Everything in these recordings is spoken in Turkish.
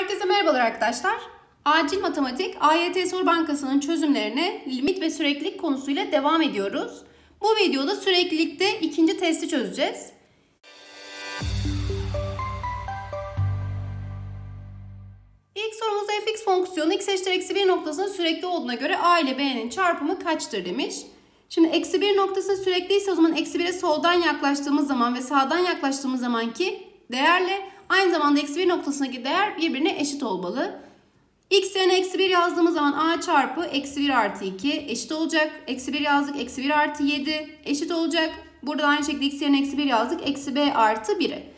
Herkese merhabalar arkadaşlar. Acil Matematik AYT Soru Bankası'nın çözümlerine limit ve süreklilik konusuyla devam ediyoruz. Bu videoda süreklilikte ikinci testi çözeceğiz. İlk sorumuzda fx fonksiyonu x eşittir eksi 1 noktasının sürekli olduğuna göre a ile b'nin çarpımı kaçtır demiş. Şimdi eksi 1 noktası sürekliyse o zaman eksi 1'e soldan yaklaştığımız zaman ve sağdan yaklaştığımız zamanki değerle aynı zamanda eksi 1 noktasındaki değer birbirine eşit olmalı. x yerine eksi 1 yazdığımız zaman a çarpı eksi 1 artı 2 eşit olacak. Eksi 1 yazdık eksi 1 artı 7 eşit olacak. Burada da aynı şekilde x yerine eksi 1 yazdık eksi b artı 1'e.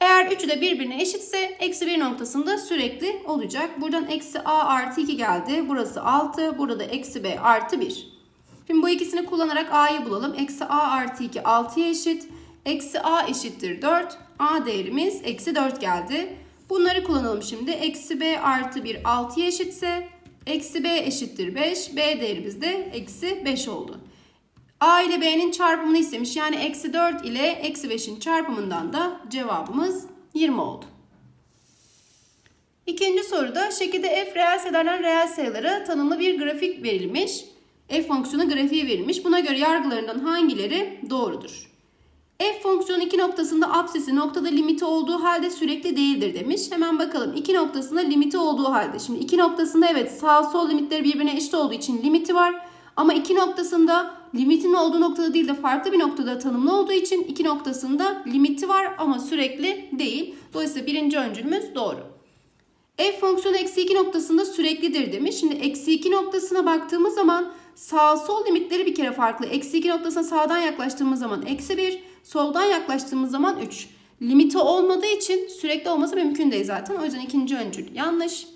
Eğer üçü de birbirine eşitse eksi 1 noktasında sürekli olacak. Buradan eksi a artı 2 geldi. Burası 6. Burada da eksi b artı 1. Şimdi bu ikisini kullanarak a'yı bulalım. Eksi a artı 2 6'ya eşit. Eksi a eşittir 4. a değerimiz eksi 4 geldi. Bunları kullanalım şimdi. Eksi b artı 1 6'ya eşitse eksi b eşittir 5. b değerimiz de eksi 5 oldu. A ile B'nin çarpımını istemiş. Yani eksi 4 ile eksi 5'in çarpımından da cevabımız 20 oldu. İkinci soruda şekilde f reel sayılardan reel sayılara tanımlı bir grafik verilmiş. F fonksiyonu grafiği verilmiş. Buna göre yargılarından hangileri doğrudur? F fonksiyonu iki noktasında apsisi noktada limiti olduğu halde sürekli değildir demiş. Hemen bakalım. iki noktasında limiti olduğu halde. Şimdi iki noktasında evet sağ sol limitleri birbirine eşit olduğu için limiti var. Ama iki noktasında limitin olduğu noktada değil de farklı bir noktada tanımlı olduğu için iki noktasında limiti var ama sürekli değil. Dolayısıyla birinci öncülümüz doğru. F fonksiyonu eksi 2 noktasında süreklidir demiş. Şimdi eksi 2 noktasına baktığımız zaman sağ sol limitleri bir kere farklı. Eksi 2 noktasına sağdan yaklaştığımız zaman eksi 1, soldan yaklaştığımız zaman 3. Limiti olmadığı için sürekli olması mümkün değil zaten. O yüzden ikinci öncül yanlış.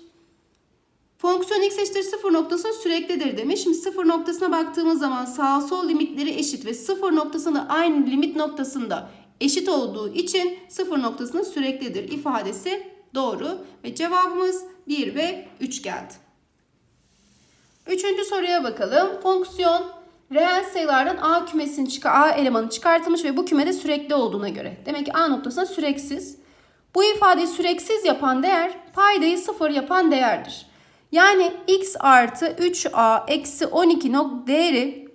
Fonksiyon x eşittir 0 noktası süreklidir demiş. Şimdi 0 noktasına baktığımız zaman sağ sol limitleri eşit ve 0 noktasında aynı limit noktasında eşit olduğu için 0 noktasında süreklidir ifadesi doğru. Ve cevabımız 1 ve 3 geldi. Üçüncü soruya bakalım. Fonksiyon reel sayılardan A kümesinin çıkar A elemanı çıkartılmış ve bu kümede sürekli olduğuna göre. Demek ki A noktasında süreksiz. Bu ifadeyi süreksiz yapan değer paydayı sıfır yapan değerdir. Yani x artı 3a eksi 12 nok değeri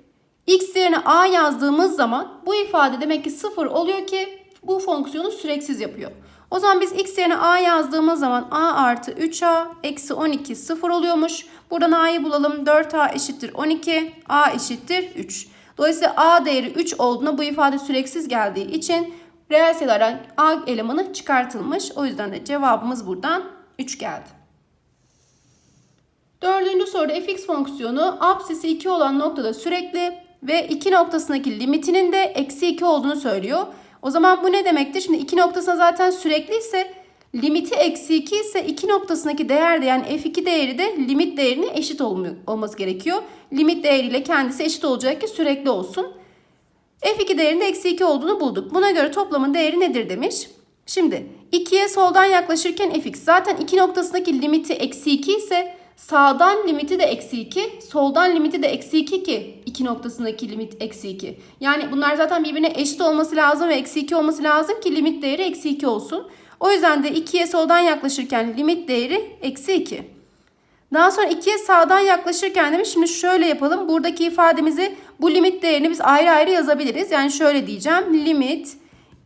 x yerine a yazdığımız zaman bu ifade demek ki 0 oluyor ki bu fonksiyonu süreksiz yapıyor. O zaman biz x yerine a yazdığımız zaman a artı 3a eksi 12 0 oluyormuş. Buradan a'yı bulalım. 4a eşittir 12, a eşittir 3. Dolayısıyla a değeri 3 olduğuna bu ifade süreksiz geldiği için reel sayılardan a elemanı çıkartılmış. O yüzden de cevabımız buradan 3 geldi. Dördüncü soruda fx fonksiyonu apsisi 2 olan noktada sürekli ve 2 noktasındaki limitinin de eksi 2 olduğunu söylüyor. O zaman bu ne demektir? Şimdi 2 noktasına zaten sürekli ise limiti eksi 2 ise 2 noktasındaki değer de yani f2 değeri de limit değerine eşit olması gerekiyor. Limit değeriyle kendisi eşit olacak ki sürekli olsun. f2 değerinde eksi 2 olduğunu bulduk. Buna göre toplamın değeri nedir demiş. Şimdi 2'ye soldan yaklaşırken fx zaten 2 noktasındaki limiti eksi 2 ise Sağdan limiti de eksi 2, soldan limiti de eksi 2 ki 2 noktasındaki limit eksi 2. Yani bunlar zaten birbirine eşit olması lazım ve eksi 2 olması lazım ki limit değeri eksi 2 olsun. O yüzden de 2'ye soldan yaklaşırken limit değeri eksi 2. Daha sonra 2'ye sağdan yaklaşırken demiş şimdi şöyle yapalım. Buradaki ifademizi bu limit değerini biz ayrı ayrı yazabiliriz. Yani şöyle diyeceğim. Limit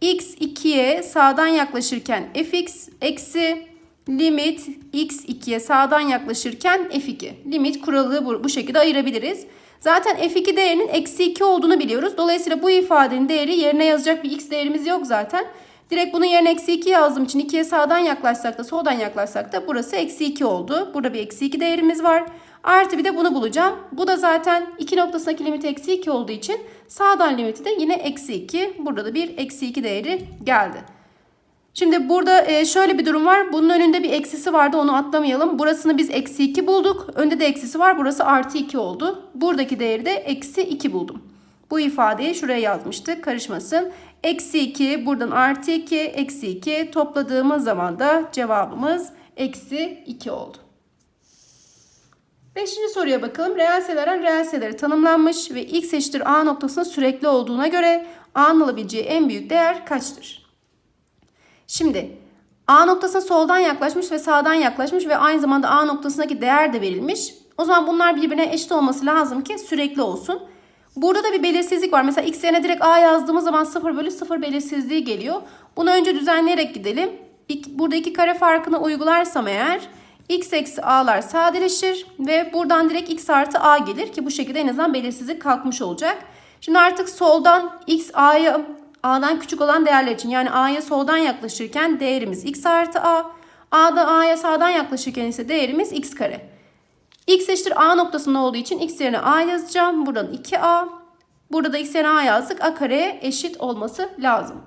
x 2'ye sağdan yaklaşırken fx eksi limit x2'ye sağdan yaklaşırken f2. Limit kuralı bu, bu şekilde ayırabiliriz. Zaten f2 değerinin eksi 2 olduğunu biliyoruz. Dolayısıyla bu ifadenin değeri yerine yazacak bir x değerimiz yok zaten. Direkt bunun yerine eksi 2 yazdığım için 2'ye sağdan yaklaşsak da soldan yaklaşsak da burası eksi 2 oldu. Burada bir eksi 2 değerimiz var. Artı bir de bunu bulacağım. Bu da zaten 2 noktasındaki limit eksi 2 olduğu için sağdan limiti de yine eksi 2. Burada da bir eksi 2 değeri geldi. Şimdi burada şöyle bir durum var. Bunun önünde bir eksisi vardı onu atlamayalım. Burasını biz eksi 2 bulduk. Önde de eksisi var. Burası artı 2 oldu. Buradaki değeri de eksi 2 buldum. Bu ifadeyi şuraya yazmıştık. Karışmasın. Eksi 2 buradan artı 2 eksi 2 topladığımız zaman da cevabımız eksi 2 oldu. Beşinci soruya bakalım. Reel sayıların reel sayıları tanımlanmış ve x eşittir a noktasında sürekli olduğuna göre a'nın alabileceği en büyük değer kaçtır? Şimdi A noktasına soldan yaklaşmış ve sağdan yaklaşmış ve aynı zamanda A noktasındaki değer de verilmiş. O zaman bunlar birbirine eşit olması lazım ki sürekli olsun. Burada da bir belirsizlik var. Mesela x yerine direkt a yazdığımız zaman 0 bölü 0 belirsizliği geliyor. Bunu önce düzenleyerek gidelim. Burada iki kare farkını uygularsam eğer x eksi a'lar sadeleşir ve buradan direkt x artı a gelir ki bu şekilde en azından belirsizlik kalkmış olacak. Şimdi artık soldan x a'ya a'dan küçük olan değerler için yani a'ya soldan yaklaşırken değerimiz x artı a. a'da a'ya sağdan yaklaşırken ise değerimiz x kare. X eşittir A noktasında olduğu için x yerine A yazacağım. Buradan 2A. Burada da x yerine A yazdık. A kareye eşit olması lazım.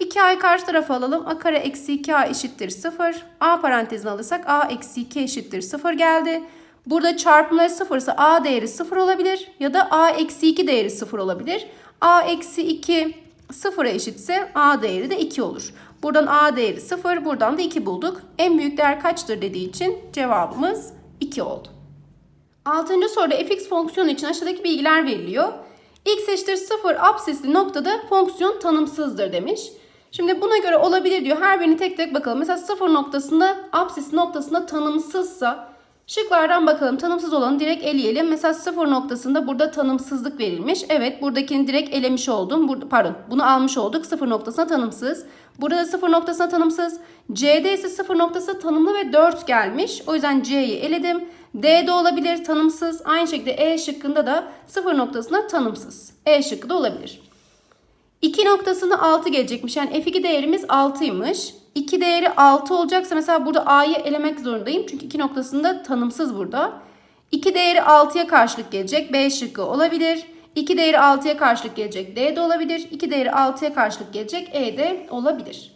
2A'yı karşı tarafa alalım. A kare eksi 2A eşittir 0. A parantezine alırsak A eksi 2 eşittir 0 geldi. Burada çarpımları 0 ise A değeri 0 olabilir. Ya da A eksi 2 değeri 0 olabilir. A eksi 2 0'a eşitse A değeri de 2 olur. Buradan A değeri 0. Buradan da 2 bulduk. En büyük değer kaçtır dediği için cevabımız 2 oldu. Altıncı soruda fx fonksiyonu için aşağıdaki bilgiler veriliyor. x eşittir 0 absesli noktada fonksiyon tanımsızdır demiş. Şimdi buna göre olabilir diyor. Her birini tek tek bakalım. Mesela 0 noktasında absesli noktasında tanımsızsa şıklardan bakalım. Tanımsız olanı direkt eleyelim. Mesela 0 noktasında burada tanımsızlık verilmiş. Evet buradakini direkt elemiş oldum. Burada, pardon bunu almış olduk. 0 noktasına tanımsız. Burada da 0 noktasına tanımsız. C'de ise 0 noktası tanımlı ve 4 gelmiş. O yüzden C'yi eledim. D de olabilir tanımsız. Aynı şekilde E şıkkında da 0 noktasına tanımsız. E şıkkı da olabilir. 2 noktasında 6 gelecekmiş. Yani F2 değerimiz 6'ymış. 2 değeri 6 olacaksa mesela burada A'yı elemek zorundayım. Çünkü 2 noktasında tanımsız burada. 2 değeri 6'ya karşılık gelecek. B şıkkı olabilir. 2 değeri 6'ya karşılık gelecek. D de olabilir. 2 değeri 6'ya karşılık gelecek. E de olabilir.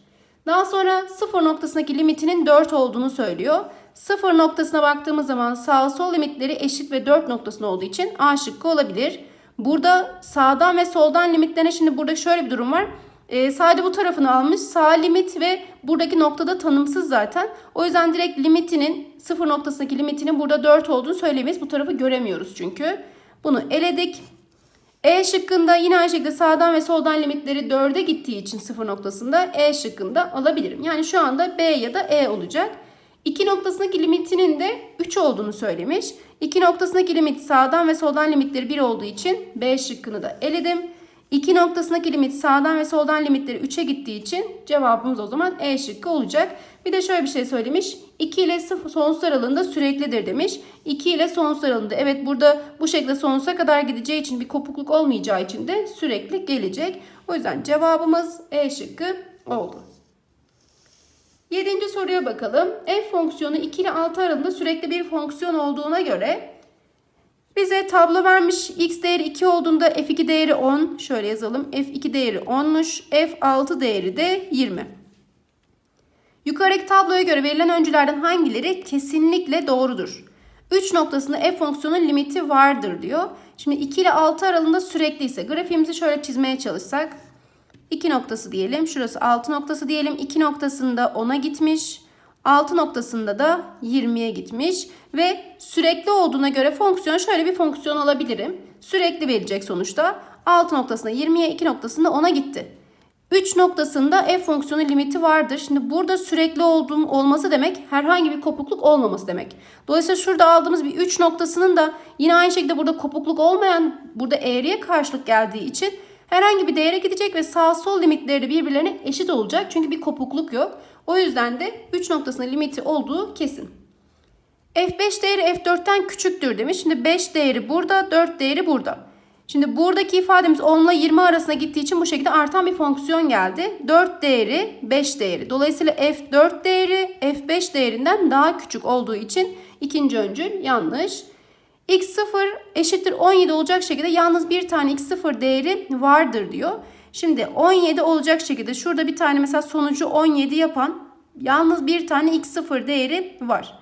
Daha sonra 0 noktasındaki limitinin 4 olduğunu söylüyor. 0 noktasına baktığımız zaman sağ sol limitleri eşit ve 4 noktasında olduğu için A şıkkı olabilir. Burada sağdan ve soldan limitlerine şimdi burada şöyle bir durum var. Ee, sadece bu tarafını almış. Sağ limit ve buradaki noktada tanımsız zaten. O yüzden direkt limitinin 0 noktasındaki limitinin burada 4 olduğunu söyleyemeyiz. Bu tarafı göremiyoruz çünkü. Bunu eledik. E şıkkında yine aynı şekilde sağdan ve soldan limitleri 4'e gittiği için 0 noktasında E şıkkında alabilirim. Yani şu anda B ya da E olacak. 2 noktasındaki limitinin de 3 olduğunu söylemiş. 2 noktasındaki limit sağdan ve soldan limitleri 1 olduğu için B şıkkını da eledim. 2 noktasındaki limit sağdan ve soldan limitleri 3'e gittiği için cevabımız o zaman E şıkkı olacak. Bir de şöyle bir şey söylemiş. 2 ile sonsuz aralığında süreklidir demiş. 2 ile sonsuz aralığında. Evet burada bu şekilde sonsuza kadar gideceği için bir kopukluk olmayacağı için de sürekli gelecek. O yüzden cevabımız E şıkkı oldu. Yedinci soruya bakalım. F fonksiyonu 2 ile 6 aralığında sürekli bir fonksiyon olduğuna göre bize tablo vermiş. X değeri 2 olduğunda F2 değeri 10. Şöyle yazalım. F2 değeri 10'muş. F6 değeri de 20. Yukarıdaki tabloya göre verilen öncülerden hangileri kesinlikle doğrudur? 3 noktasında f fonksiyonun limiti vardır diyor. Şimdi 2 ile 6 aralığında sürekli ise grafiğimizi şöyle çizmeye çalışsak. 2 noktası diyelim. Şurası 6 noktası diyelim. 2 noktasında 10'a gitmiş. 6 noktasında da 20'ye gitmiş. Ve sürekli olduğuna göre fonksiyon şöyle bir fonksiyon alabilirim. Sürekli verecek sonuçta. 6 noktasında 20'ye 2 noktasında 10'a gitti. 3 noktasında f fonksiyonu limiti vardır. Şimdi burada sürekli olduğum olması demek herhangi bir kopukluk olmaması demek. Dolayısıyla şurada aldığımız bir 3 noktasının da yine aynı şekilde burada kopukluk olmayan burada eğriye karşılık geldiği için herhangi bir değere gidecek ve sağ sol limitleri de birbirlerine eşit olacak. Çünkü bir kopukluk yok. O yüzden de 3 noktasında limiti olduğu kesin. F5 değeri F4'ten küçüktür demiş. Şimdi 5 değeri burada, 4 değeri burada. Şimdi buradaki ifademiz 10 ile 20 arasına gittiği için bu şekilde artan bir fonksiyon geldi. 4 değeri 5 değeri. Dolayısıyla F4 değeri F5 değerinden daha küçük olduğu için ikinci öncül yanlış. X0 eşittir 17 olacak şekilde yalnız bir tane X0 değeri vardır diyor. Şimdi 17 olacak şekilde şurada bir tane mesela sonucu 17 yapan yalnız bir tane X0 değeri var.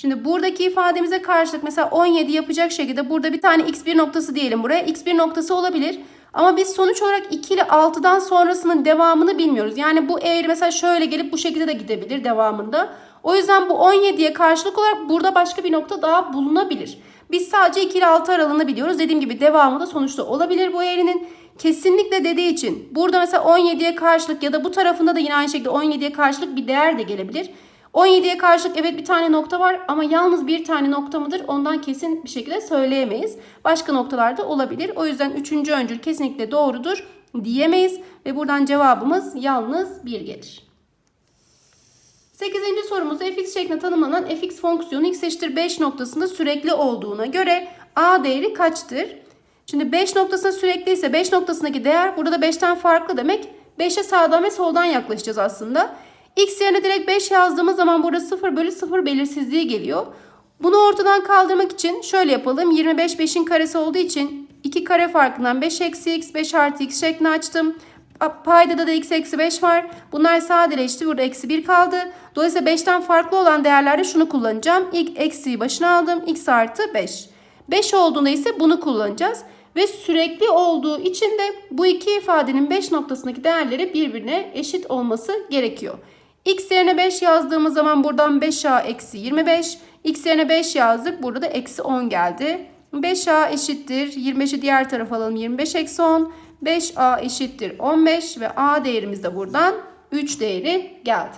Şimdi buradaki ifademize karşılık mesela 17 yapacak şekilde burada bir tane x1 noktası diyelim buraya. x1 noktası olabilir. Ama biz sonuç olarak 2 ile 6'dan sonrasının devamını bilmiyoruz. Yani bu eğri mesela şöyle gelip bu şekilde de gidebilir devamında. O yüzden bu 17'ye karşılık olarak burada başka bir nokta daha bulunabilir. Biz sadece 2 ile 6 aralığını biliyoruz. Dediğim gibi devamı da sonuçta olabilir bu eğrinin. Kesinlikle dediği için burada mesela 17'ye karşılık ya da bu tarafında da yine aynı şekilde 17'ye karşılık bir değer de gelebilir. 17'ye karşılık evet bir tane nokta var ama yalnız bir tane nokta mıdır ondan kesin bir şekilde söyleyemeyiz. Başka noktalarda olabilir. O yüzden üçüncü öncül kesinlikle doğrudur diyemeyiz ve buradan cevabımız yalnız 1 gelir. 8. sorumuzda fx şeklinde tanımlanan fx fonksiyonu x eşittir 5 noktasında sürekli olduğuna göre a değeri kaçtır? Şimdi 5 noktasında sürekli ise 5 noktasındaki değer burada da 5'ten farklı demek. 5'e sağdan ve soldan yaklaşacağız aslında. X yerine direkt 5 yazdığımız zaman burada 0 bölü 0 belirsizliği geliyor. Bunu ortadan kaldırmak için şöyle yapalım. 25 5'in karesi olduğu için 2 kare farkından 5 eksi x 5 artı x şeklini açtım. Paydada da x eksi 5 var. Bunlar sadeleşti. Burada eksi 1 kaldı. Dolayısıyla 5'ten farklı olan değerlerde şunu kullanacağım. İlk eksiyi başına aldım. x artı 5. 5 olduğunda ise bunu kullanacağız. Ve sürekli olduğu için de bu iki ifadenin 5 noktasındaki değerleri birbirine eşit olması gerekiyor. X yerine 5 yazdığımız zaman buradan 5A eksi 25. X yerine 5 yazdık. Burada da eksi 10 geldi. 5A eşittir. 25'i diğer tarafa alalım. 25 eksi 10. 5A eşittir 15 ve A değerimiz de buradan 3 değeri geldi.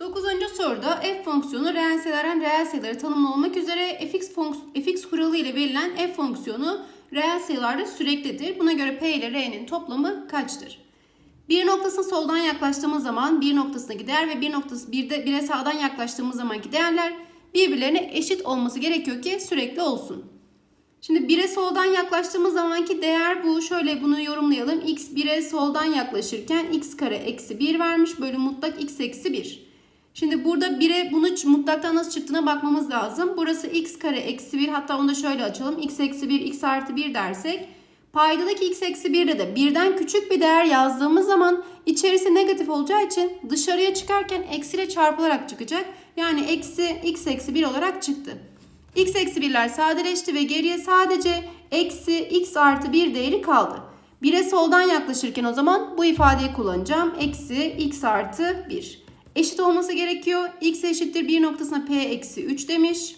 9. soruda f fonksiyonu reel sayılardan reel sayıları tanımlı olmak üzere fx, fx kuralı ile verilen f fonksiyonu reel sayılarda süreklidir. Buna göre p ile r'nin toplamı kaçtır? Bir noktasına soldan yaklaştığımız zaman bir noktasındaki değer ve bir noktası bir de bire sağdan yaklaştığımız zamanki değerler birbirlerine eşit olması gerekiyor ki sürekli olsun. Şimdi bire soldan yaklaştığımız zamanki değer bu. Şöyle bunu yorumlayalım. x 1'e soldan yaklaşırken x kare eksi 1 vermiş. Bölü mutlak x eksi 1. Şimdi burada 1'e bunu mutlaktan nasıl çıktığına bakmamız lazım. Burası x kare eksi 1 hatta onu da şöyle açalım. x eksi 1 x artı 1 dersek paydadaki x eksi 1'de de birden küçük bir değer yazdığımız zaman içerisi negatif olacağı için dışarıya çıkarken eksiyle çarpılarak çıkacak. Yani eksi x eksi 1 olarak çıktı. x eksi 1'ler sadeleşti ve geriye sadece eksi x artı 1 değeri kaldı. 1'e soldan yaklaşırken o zaman bu ifadeyi kullanacağım. Eksi x artı 1 eşit olması gerekiyor. X eşittir 1 noktasına P eksi 3 demiş.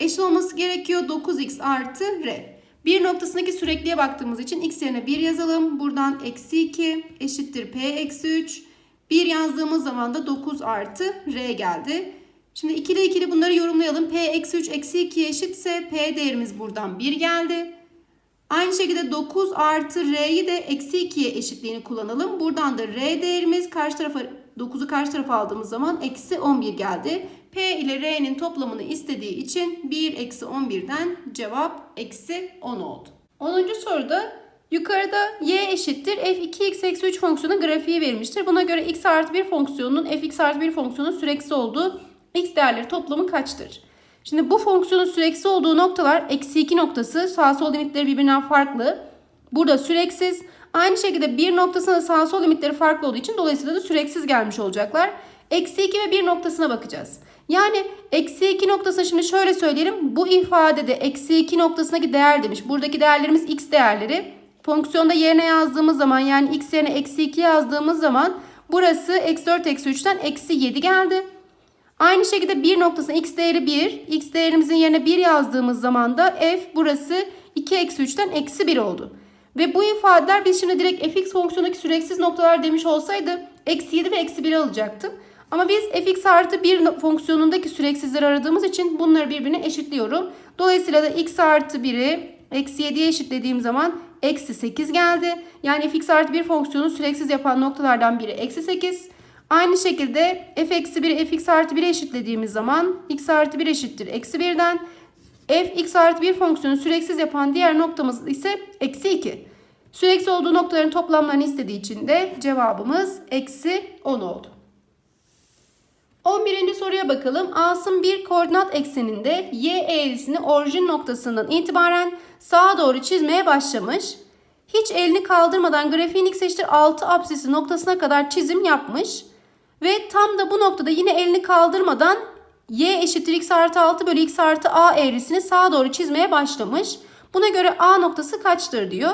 Eşit olması gerekiyor 9x artı R. Bir noktasındaki sürekliye baktığımız için x yerine 1 yazalım. Buradan eksi 2 eşittir P eksi 3. 1 yazdığımız zaman da 9 artı R geldi. Şimdi ikili ikili bunları yorumlayalım. P eksi 3 eksi 2 eşitse P değerimiz buradan 1 geldi. Aynı şekilde 9 artı R'yi de eksi 2'ye eşitliğini kullanalım. Buradan da R değerimiz karşı tarafa 9'u karşı tarafa aldığımız zaman eksi 11 geldi. P ile R'nin toplamını istediği için 1 eksi 11'den cevap eksi 10 oldu. 10. soruda yukarıda y eşittir f2x eksi 3 fonksiyonu grafiği verilmiştir. Buna göre x artı 1 fonksiyonunun fx artı 1 fonksiyonun süreksi olduğu x değerleri toplamı kaçtır? Şimdi bu fonksiyonun süreksi olduğu noktalar eksi 2 noktası sağ sol limitleri birbirinden farklı. Burada süreksiz. Aynı şekilde bir noktasında sağ sol limitleri farklı olduğu için dolayısıyla da süreksiz gelmiş olacaklar. Eksi 2 ve 1 noktasına bakacağız. Yani eksi 2 noktasına şimdi şöyle söyleyelim. Bu ifadede eksi 2 noktasındaki değer demiş. Buradaki değerlerimiz x değerleri. Fonksiyonda yerine yazdığımız zaman yani x yerine eksi 2 yazdığımız zaman burası eksi 4 eksi 3'ten eksi 7 geldi. Aynı şekilde bir noktasına x değeri 1. X değerimizin yerine 1 yazdığımız zaman da f burası 2 eksi 3'ten eksi 1 oldu. Ve bu ifadeler biz şimdi direkt fx fonksiyonundaki süreksiz noktalar demiş olsaydı eksi 7 ve eksi 1 alacaktım. Ama biz fx artı 1 fonksiyonundaki süreksizleri aradığımız için bunları birbirine eşitliyorum. Dolayısıyla da x artı 1'i eksi 7'ye eşitlediğim zaman eksi 8 geldi. Yani fx artı 1 fonksiyonu süreksiz yapan noktalardan biri eksi 8. Aynı şekilde f eksi 1'i fx artı 1'e eşitlediğimiz zaman x artı 1 eşittir eksi 1'den. F x artı 1 fonksiyonu süreksiz yapan diğer noktamız ise eksi 2. Süreksiz olduğu noktaların toplamlarını istediği için de cevabımız eksi 10 oldu. 11. soruya bakalım. Asım bir koordinat ekseninde y eğrisini orijin noktasından itibaren sağa doğru çizmeye başlamış. Hiç elini kaldırmadan grafiğin x eşittir 6 apsisi noktasına kadar çizim yapmış. Ve tam da bu noktada yine elini kaldırmadan y eşittir x artı 6 bölü x artı a eğrisini sağa doğru çizmeye başlamış. Buna göre a noktası kaçtır diyor.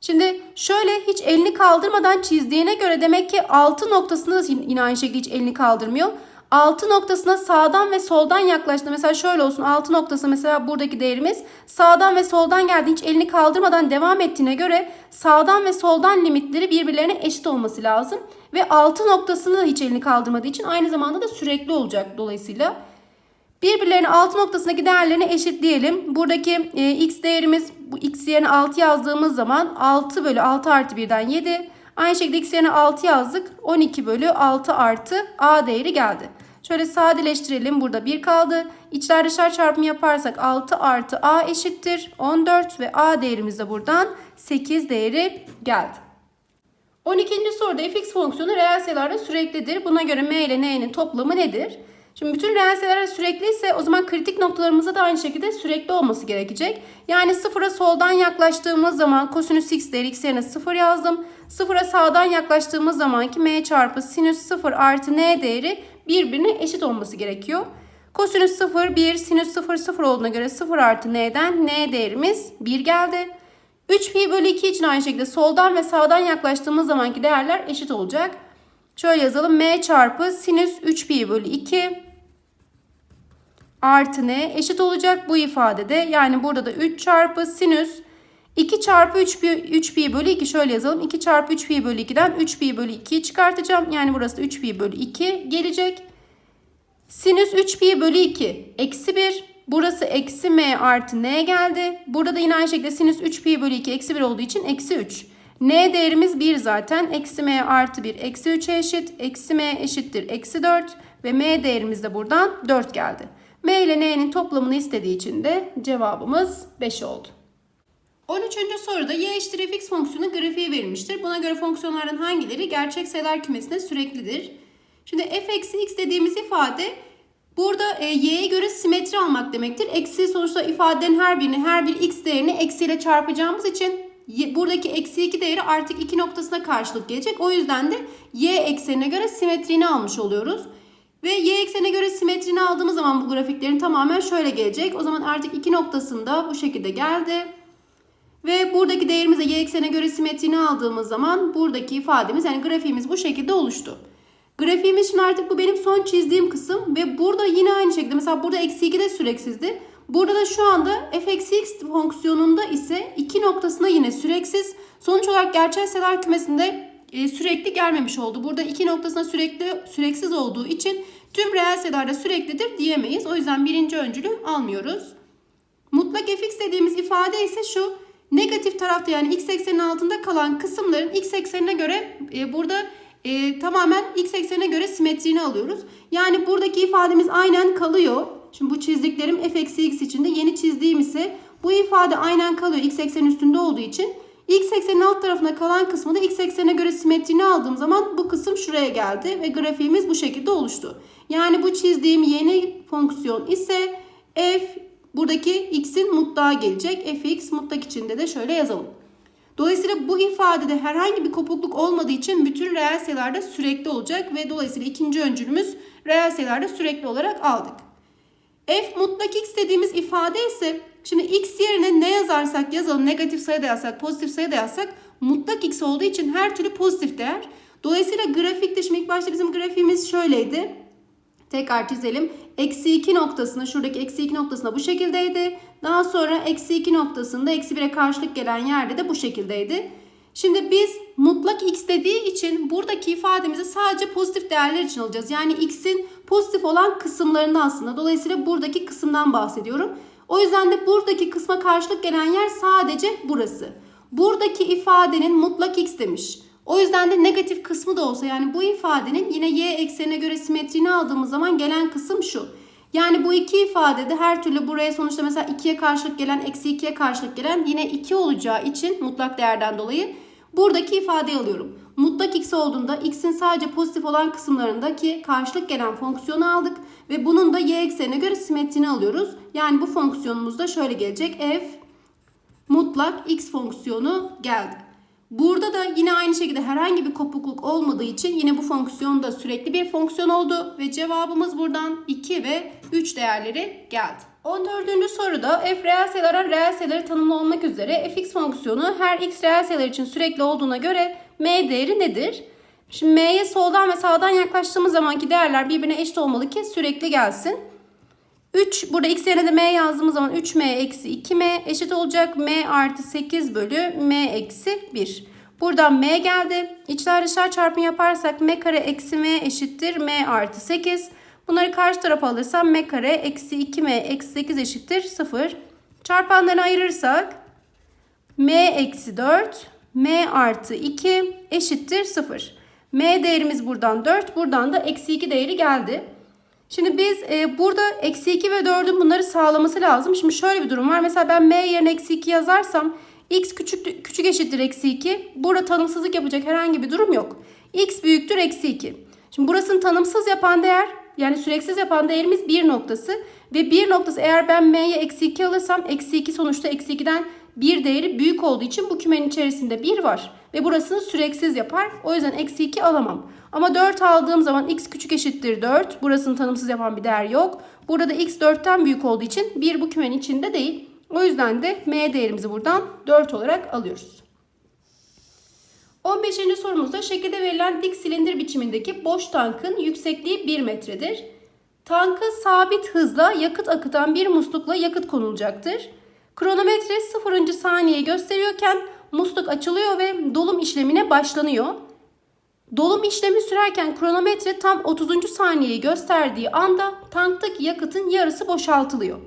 Şimdi şöyle hiç elini kaldırmadan çizdiğine göre demek ki 6 noktasında da yine aynı şekilde hiç elini kaldırmıyor. 6 noktasına sağdan ve soldan yaklaştı. Mesela şöyle olsun 6 noktası mesela buradaki değerimiz sağdan ve soldan geldi. Hiç elini kaldırmadan devam ettiğine göre sağdan ve soldan limitleri birbirlerine eşit olması lazım. Ve 6 noktasını da hiç elini kaldırmadığı için aynı zamanda da sürekli olacak dolayısıyla. Birbirlerine 6 noktasındaki değerlerini eşitleyelim. Buradaki e, x değerimiz bu x yerine 6 yazdığımız zaman 6 bölü 6 artı 1'den 7. Aynı şekilde x yerine 6 yazdık. 12 bölü 6 artı a değeri geldi. Şöyle sadeleştirelim. Burada 1 kaldı. İçler dışlar çarpımı yaparsak 6 artı a eşittir 14 ve a değerimiz de buradan 8 değeri geldi. 12. soruda fx fonksiyonu reel sayılarda süreklidir. Buna göre m ile n'nin toplamı nedir? Şimdi bütün reel sürekli ise o zaman kritik noktalarımızda da aynı şekilde sürekli olması gerekecek. Yani sıfıra soldan yaklaştığımız zaman kosinüs x değeri x yerine 0 yazdım. Sıfıra sağdan yaklaştığımız zaman ki m çarpı sinüs 0 artı n değeri birbirine eşit olması gerekiyor. Kosinüs 0 1 sinüs 0 0 olduğuna göre 0 artı n'den n değerimiz 1 geldi. 3 pi bölü 2 için aynı şekilde soldan ve sağdan yaklaştığımız zamanki değerler eşit olacak. Şöyle yazalım m çarpı sinüs 3 pi bölü 2 artı n eşit olacak bu ifadede. Yani burada da 3 çarpı sinüs 2 çarpı 3 pi, 3 pi bölü 2 şöyle yazalım. 2 çarpı 3 pi bölü 2'den 3 pi bölü 2'yi çıkartacağım. Yani burası da 3 pi bölü 2 gelecek. Sinüs 3 pi bölü 2 eksi 1. Burası eksi m artı n geldi. Burada da yine aynı şekilde sinüs 3 pi bölü 2 eksi 1 olduğu için eksi 3. n değerimiz 1 zaten. Eksi m artı 1 eksi 3'e eşit. Eksi m eşittir eksi 4. Ve m değerimiz de buradan 4 geldi. M ile n'nin toplamını istediği için de cevabımız 5 oldu. 13. soruda y eşittir fx fonksiyonu grafiği verilmiştir. Buna göre fonksiyonlardan hangileri gerçek sayılar kümesinde süreklidir? Şimdi f eksi x dediğimiz ifade burada e, y'ye göre simetri almak demektir. Eksi sonuçta ifadelerin her birini her bir x değerini eksiyle çarpacağımız için buradaki eksi 2 değeri artık 2 noktasına karşılık gelecek. O yüzden de y eksenine göre simetriğini almış oluyoruz. Ve y eksenine göre simetrini aldığımız zaman bu grafiklerin tamamen şöyle gelecek. O zaman artık 2 noktasında bu şekilde geldi. Ve buradaki değerimize y eksenine göre simetrini aldığımız zaman buradaki ifademiz yani grafiğimiz bu şekilde oluştu. Grafiğimiz şimdi artık bu benim son çizdiğim kısım ve burada yine aynı şekilde mesela burada eksi 2 de süreksizdi. Burada da şu anda f eksi x fonksiyonunda ise 2 noktasında yine süreksiz. Sonuç olarak gerçel sayılar kümesinde e, sürekli gelmemiş oldu. Burada 2 noktasında sürekli süreksiz olduğu için tüm reel sayılarda süreklidir diyemeyiz. O yüzden birinci öncülü almıyoruz. Mutlak fx dediğimiz ifade ise şu. Negatif tarafta yani x eksenin altında kalan kısımların x eksenine göre e, burada e, tamamen x eksenine göre simetriğini alıyoruz. Yani buradaki ifademiz aynen kalıyor. Şimdi bu çizdiklerim f eksi x içinde yeni çizdiğim ise bu ifade aynen kalıyor x eksenin üstünde olduğu için. X eksenin alt tarafına kalan kısmı da x eksenine göre simetriğini aldığım zaman bu kısım şuraya geldi ve grafiğimiz bu şekilde oluştu. Yani bu çizdiğim yeni fonksiyon ise f buradaki x'in mutlağı gelecek. fx mutlak içinde de şöyle yazalım. Dolayısıyla bu ifadede herhangi bir kopukluk olmadığı için bütün reel sayılarda sürekli olacak ve dolayısıyla ikinci öncülümüz reel sayılarda sürekli olarak aldık. f mutlak x dediğimiz ifade ise şimdi x yerine ne yazarsak yazalım negatif sayı da yazsak pozitif sayı da yazsak mutlak x olduğu için her türlü pozitif değer. Dolayısıyla grafikte şimdi ilk başta bizim grafiğimiz şöyleydi. Tekrar çizelim. Eksi 2 noktasında şuradaki eksi 2 noktasında bu şekildeydi. Daha sonra eksi 2 noktasında eksi 1'e karşılık gelen yerde de bu şekildeydi. Şimdi biz mutlak x dediği için buradaki ifademizi sadece pozitif değerler için alacağız. Yani x'in pozitif olan kısımlarında aslında. Dolayısıyla buradaki kısımdan bahsediyorum. O yüzden de buradaki kısma karşılık gelen yer sadece burası. Buradaki ifadenin mutlak x demiş. O yüzden de negatif kısmı da olsa yani bu ifadenin yine y eksenine göre simetriğini aldığımız zaman gelen kısım şu. Yani bu iki ifadede her türlü buraya sonuçta mesela 2'ye karşılık gelen eksi 2'ye karşılık gelen yine 2 olacağı için mutlak değerden dolayı buradaki ifadeyi alıyorum. Mutlak x olduğunda x'in sadece pozitif olan kısımlarındaki karşılık gelen fonksiyonu aldık ve bunun da y eksenine göre simetriğini alıyoruz. Yani bu fonksiyonumuz da şöyle gelecek. f mutlak x fonksiyonu geldi. Burada da yine aynı şekilde herhangi bir kopukluk olmadığı için yine bu fonksiyon da sürekli bir fonksiyon oldu ve cevabımız buradan 2 ve 3 değerleri geldi. 14. soruda f reel sayılara reel sayıları tanımlı olmak üzere fx fonksiyonu her x reel sayılar için sürekli olduğuna göre m değeri nedir? Şimdi m'ye soldan ve sağdan yaklaştığımız zamanki değerler birbirine eşit olmalı ki sürekli gelsin. 3 burada x yerine de m yazdığımız zaman 3m eksi 2m eşit olacak. m artı 8 bölü m eksi 1. Buradan m geldi. İçler dışlar çarpımı yaparsak m kare eksi m eşittir m artı 8. Bunları karşı tarafa alırsam m kare eksi 2m eksi 8 eşittir 0. Çarpanlarını ayırırsak m eksi 4 m artı 2 eşittir 0. m değerimiz buradan 4 buradan da eksi 2 değeri geldi. Şimdi biz e, burada eksi 2 ve 4'ün bunları sağlaması lazım. Şimdi şöyle bir durum var. Mesela ben m yerine eksi 2 yazarsam x küçük, küçük eşittir eksi 2. Burada tanımsızlık yapacak herhangi bir durum yok. x büyüktür eksi 2. Şimdi burasını tanımsız yapan değer yani süreksiz yapan değerimiz 1 noktası. Ve 1 noktası eğer ben m'ye eksi 2 alırsam eksi 2 sonuçta eksi 2'den bir değeri büyük olduğu için bu kümenin içerisinde 1 var. Ve burasını süreksiz yapar. O yüzden eksi 2 alamam. Ama 4 aldığım zaman x küçük eşittir 4. Burasını tanımsız yapan bir değer yok. Burada da x 4'ten büyük olduğu için 1 bu kümenin içinde değil. O yüzden de m değerimizi buradan 4 olarak alıyoruz. 15. sorumuzda şekilde verilen dik silindir biçimindeki boş tankın yüksekliği 1 metredir. Tankı sabit hızla yakıt akıtan bir muslukla yakıt konulacaktır. Kronometre 0. saniye gösteriyorken musluk açılıyor ve dolum işlemine başlanıyor. Dolum işlemi sürerken kronometre tam 30. saniyeyi gösterdiği anda tanktaki yakıtın yarısı boşaltılıyor.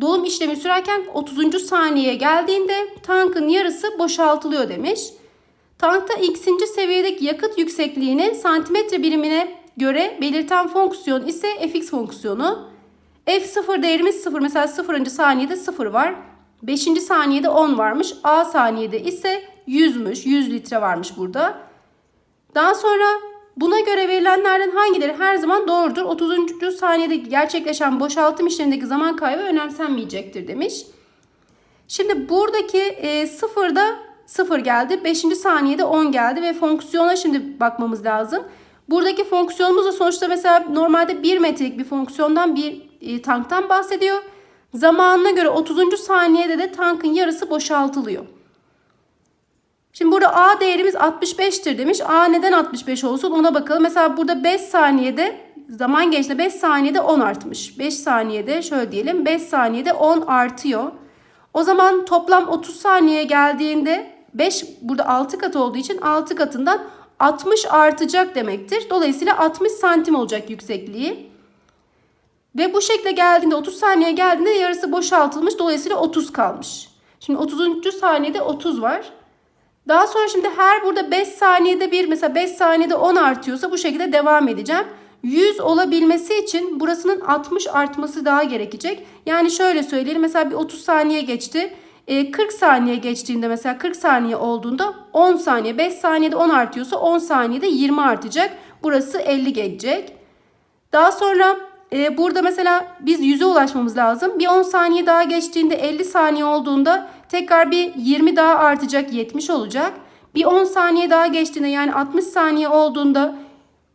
Dolum işlemi sürerken 30. saniyeye geldiğinde tankın yarısı boşaltılıyor demiş. Tankta x'inci seviyedeki yakıt yüksekliğini santimetre birimine göre belirten fonksiyon ise fx fonksiyonu. f0 değerimiz 0 mesela 0. saniyede 0 var. 5. saniyede 10 varmış. A saniyede ise 100'müş. 100 litre varmış burada. Daha sonra buna göre verilenlerden hangileri her zaman doğrudur? 30. saniyede gerçekleşen boşaltım işlemindeki zaman kaybı önemsenmeyecektir demiş. Şimdi buradaki e, sıfırda 0 geldi. 5. saniyede 10 geldi ve fonksiyona şimdi bakmamız lazım. Buradaki fonksiyonumuz da sonuçta mesela normalde 1 metrelik bir fonksiyondan bir e, tanktan bahsediyor. Zamanına göre 30. saniyede de tankın yarısı boşaltılıyor. Şimdi burada A değerimiz 65'tir demiş. A neden 65 olsun ona bakalım. Mesela burada 5 saniyede zaman geçti 5 saniyede 10 artmış. 5 saniyede şöyle diyelim 5 saniyede 10 artıyor. O zaman toplam 30 saniye geldiğinde 5 burada 6 kat olduğu için 6 katından 60 artacak demektir. Dolayısıyla 60 santim olacak yüksekliği. Ve bu şekilde geldiğinde 30 saniye geldiğinde yarısı boşaltılmış. Dolayısıyla 30 kalmış. Şimdi 30. saniyede 30 var. Daha sonra şimdi her burada 5 saniyede bir mesela 5 saniyede 10 artıyorsa bu şekilde devam edeceğim. 100 olabilmesi için burasının 60 artması daha gerekecek. Yani şöyle söyleyelim mesela bir 30 saniye geçti. 40 saniye geçtiğinde mesela 40 saniye olduğunda 10 saniye 5 saniyede 10 artıyorsa 10 saniyede 20 artacak. Burası 50 gelecek. Daha sonra e, burada mesela biz 100'e ulaşmamız lazım. Bir 10 saniye daha geçtiğinde 50 saniye olduğunda tekrar bir 20 daha artacak 70 olacak. Bir 10 saniye daha geçtiğinde yani 60 saniye olduğunda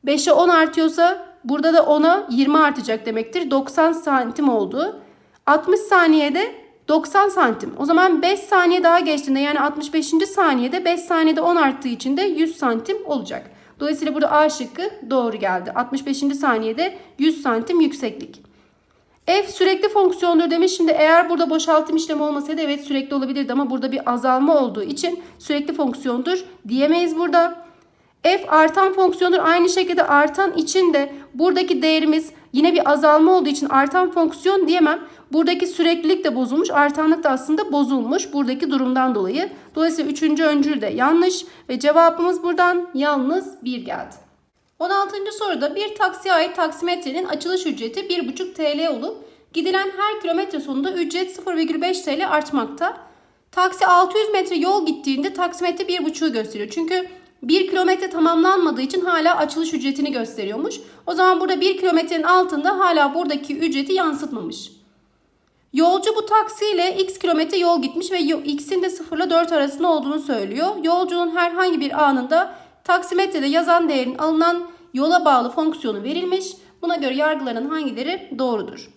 5'e 10 artıyorsa burada da 10'a 20 artacak demektir. 90 santim oldu. 60 saniyede 90 santim. O zaman 5 saniye daha geçtiğinde yani 65. saniyede 5 saniyede 10 arttığı için de 100 santim olacak. Dolayısıyla burada A şıkkı doğru geldi. 65. saniyede 100 santim yükseklik. F sürekli fonksiyondur demiş. Şimdi eğer burada boşaltım işlemi olmasaydı evet sürekli olabilirdi ama burada bir azalma olduğu için sürekli fonksiyondur diyemeyiz burada. F artan fonksiyondur. Aynı şekilde artan için de buradaki değerimiz yine bir azalma olduğu için artan fonksiyon diyemem. Buradaki süreklilik de bozulmuş. Artanlık da aslında bozulmuş buradaki durumdan dolayı. Dolayısıyla üçüncü öncül de yanlış ve cevabımız buradan yalnız 1 geldi. 16. soruda bir taksiye ait taksimetrenin açılış ücreti 1,5 TL olup gidilen her kilometre sonunda ücret 0,5 TL artmakta. Taksi 600 metre yol gittiğinde taksimetre 1,5'u gösteriyor. Çünkü 1 kilometre tamamlanmadığı için hala açılış ücretini gösteriyormuş. O zaman burada 1 kilometrenin altında hala buradaki ücreti yansıtmamış. Yolcu bu taksiyle x kilometre yol gitmiş ve x'in de 0 ile 4 arasında olduğunu söylüyor. Yolcunun herhangi bir anında taksimetrede yazan değerin alınan yola bağlı fonksiyonu verilmiş. Buna göre yargıların hangileri doğrudur?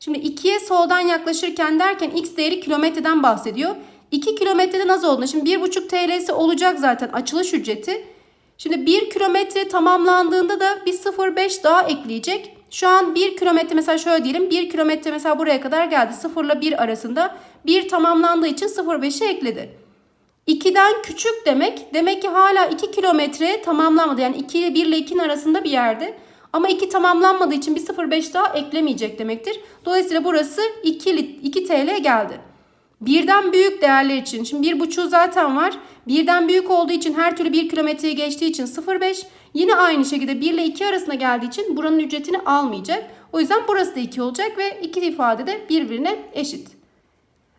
Şimdi 2'ye soldan yaklaşırken derken x değeri kilometreden bahsediyor. 2 kilometreden az olduğunda şimdi 1,5 TL'si olacak zaten açılış ücreti. Şimdi 1 kilometre tamamlandığında da bir 0,5 daha ekleyecek. Şu an 1 kilometre mesela şöyle diyelim. 1 kilometre mesela buraya kadar geldi. 0 ile 1 arasında. 1 tamamlandığı için 0,5'i ekledi. 2'den küçük demek. Demek ki hala 2 kilometre tamamlanmadı. Yani 2 ile 1 ile 2'nin arasında bir yerde. Ama 2 tamamlanmadığı için bir 0,5 daha eklemeyecek demektir. Dolayısıyla burası 2, 2 TL geldi. Birden büyük değerler için, şimdi bir buçuğu zaten var. Birden büyük olduğu için her türlü 1 kilometreyi geçtiği için 0,5. Yine aynı şekilde 1 ile 2 arasında geldiği için buranın ücretini almayacak. O yüzden burası da 2 olacak ve iki ifade de birbirine eşit.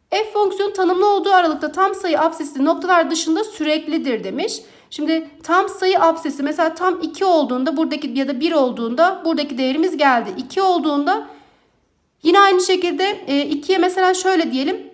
F fonksiyonu tanımlı olduğu aralıkta tam sayı absesli noktalar dışında süreklidir demiş. Şimdi tam sayı absesi mesela tam 2 olduğunda buradaki ya da 1 olduğunda buradaki değerimiz geldi. 2 olduğunda yine aynı şekilde 2'ye mesela şöyle diyelim.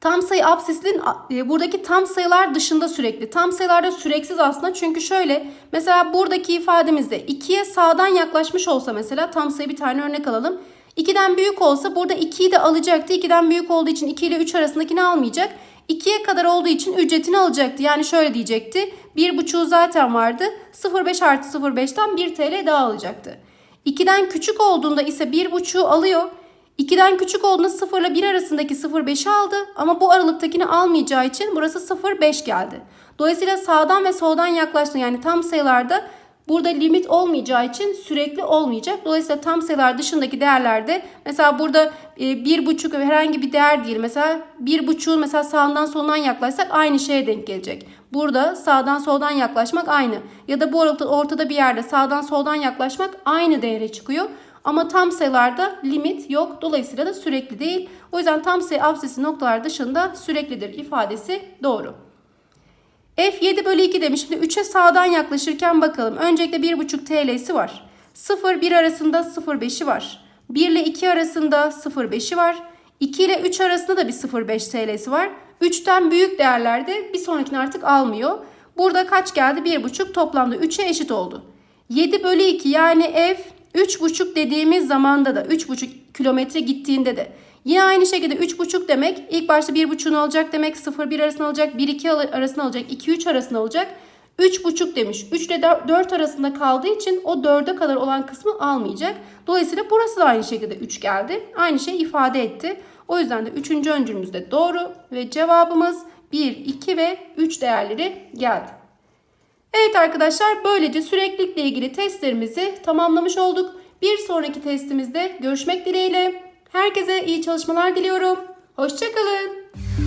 Tam sayı absesinin e, buradaki tam sayılar dışında sürekli. Tam sayılarda süreksiz aslında çünkü şöyle mesela buradaki ifademizde 2'ye sağdan yaklaşmış olsa mesela tam sayı bir tane örnek alalım. 2'den büyük olsa burada 2'yi de alacaktı. 2'den büyük olduğu için 2 ile 3 arasındakini almayacak. 2'ye kadar olduğu için ücretini alacaktı. Yani şöyle diyecekti. 1,5'u zaten vardı. 0,5 artı 0,5'ten 1 TL daha alacaktı. 2'den küçük olduğunda ise 1,5'u alıyor. 2'den küçük olduğunda 0 ile 1 arasındaki 0,5'i aldı. Ama bu aralıktakini almayacağı için burası 0,5 geldi. Dolayısıyla sağdan ve soldan yaklaştı. Yani tam sayılarda Burada limit olmayacağı için sürekli olmayacak. Dolayısıyla tam sayılar dışındaki değerlerde mesela burada e, bir buçuk ve herhangi bir değer değil. Mesela bir buçuğun mesela sağdan soldan yaklaşsak aynı şeye denk gelecek. Burada sağdan soldan yaklaşmak aynı. Ya da bu ortada bir yerde sağdan soldan yaklaşmak aynı değere çıkıyor. Ama tam sayılarda limit yok. Dolayısıyla da sürekli değil. O yüzden tam sayı absesi noktalar dışında süreklidir ifadesi doğru. F 7 bölü 2 demiş. Şimdi 3'e sağdan yaklaşırken bakalım. Öncelikle 1,5 TL'si var. 0 1 arasında 0,5'i var. 1 ile 2 arasında 0,5'i var. 2 ile 3 arasında da bir 0,5 TL'si var. 3'ten büyük değerlerde bir sonrakini artık almıyor. Burada kaç geldi? 1,5 toplamda 3'e eşit oldu. 7 bölü 2 yani F 3,5 dediğimiz zamanda da 3,5 kilometre gittiğinde de Yine aynı şekilde 3,5 demek ilk başta 1,5'unu alacak demek 0-1 arasında alacak 1-2 arasında alacak 2-3 arasında alacak 3,5 demiş. 3 ile 4 arasında kaldığı için o 4'e kadar olan kısmı almayacak. Dolayısıyla burası da aynı şekilde 3 geldi. Aynı şey ifade etti. O yüzden de 3. öncülümüz de doğru ve cevabımız 1, 2 ve 3 değerleri geldi. Evet arkadaşlar böylece süreklilikle ilgili testlerimizi tamamlamış olduk. Bir sonraki testimizde görüşmek dileğiyle. Herkese iyi çalışmalar diliyorum. Hoşçakalın.